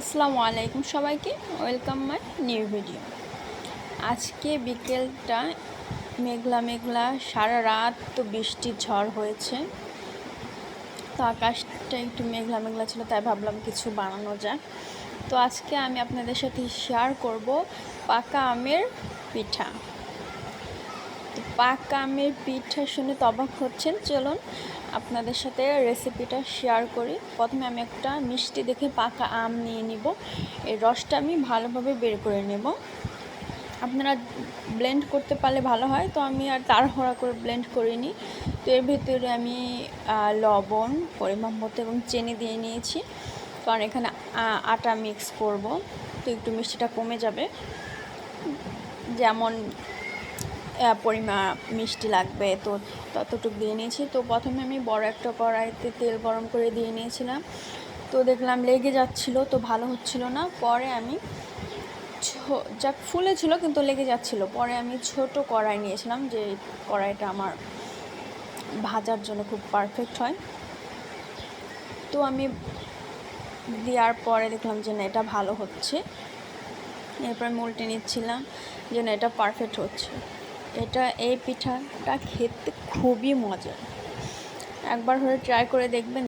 আসসালামু আলাইকুম সবাইকে, ওয়েলকাম মাই নিউ ভিডিও। আজকে বিকেলটা মেঘলা মেঘলা, সারা রাত তো বৃষ্টির ঝড় হয়েছে। তো আকাশটা একটু মেঘলা মেঘলা ছিল, তাই ভাবলাম কিছু বানানো যায় তো আজকে আমি আপনাদের সাথে শেয়ার করব পাকা আমের পিঠা। পাকা আমের পিঠা শুনে তো অবাক হচ্ছেন। চলুন আপনাদের সাথে রেসিপিটা শেয়ার করি। প্রথমে আমি একটা মিষ্টি দেখে পাকা আম নিয়ে নিব। এই রসটা আমি ভালোভাবে বের করে নেব। আপনারা ব্লেন্ড করতে পারলে ভালো হয়। তো আমি আর তাড়াহুড়া করে ব্লেন্ড করিনি। তো এর ভিতরে আমি লবণ, পরিমাণ মতো এবং চিনি দিয়ে নিয়েছি। কারণ এখানে আটা মিক্স করব। তো একটু মিষ্টিটা কমে যাবে। যেমন পরিমাণ মিষ্টি লাগবে, তো ততটুকু দিয়ে নিয়েছি। তো প্রথমে আমি বড় একটা কড়াইতে তেল গরম করে দিয়ে নিয়েছিলাম। তো দেখলাম লেগে যাচ্ছিল, তো ভালো হচ্ছিল না। পরে আমি যাক ফুলে ছিল কিন্তু লেগে যাচ্ছিল। পরে আমি ছোট কড়াই নিয়েছিলাম, যে কড়াইটা আমার ভাজার জন্য খুব পারফেক্ট হয়। তো আমি দেওয়ার পরে দেখলাম যে না, এটা ভালো হচ্ছে। এরপর আমি উল্টে নিচ্ছিলাম যে না, এটা পারফেক্ট হচ্ছে। এটা এই পিঠাটা খেতে খুবই মজার। একবার হলে ট্রাই করে দেখবেন।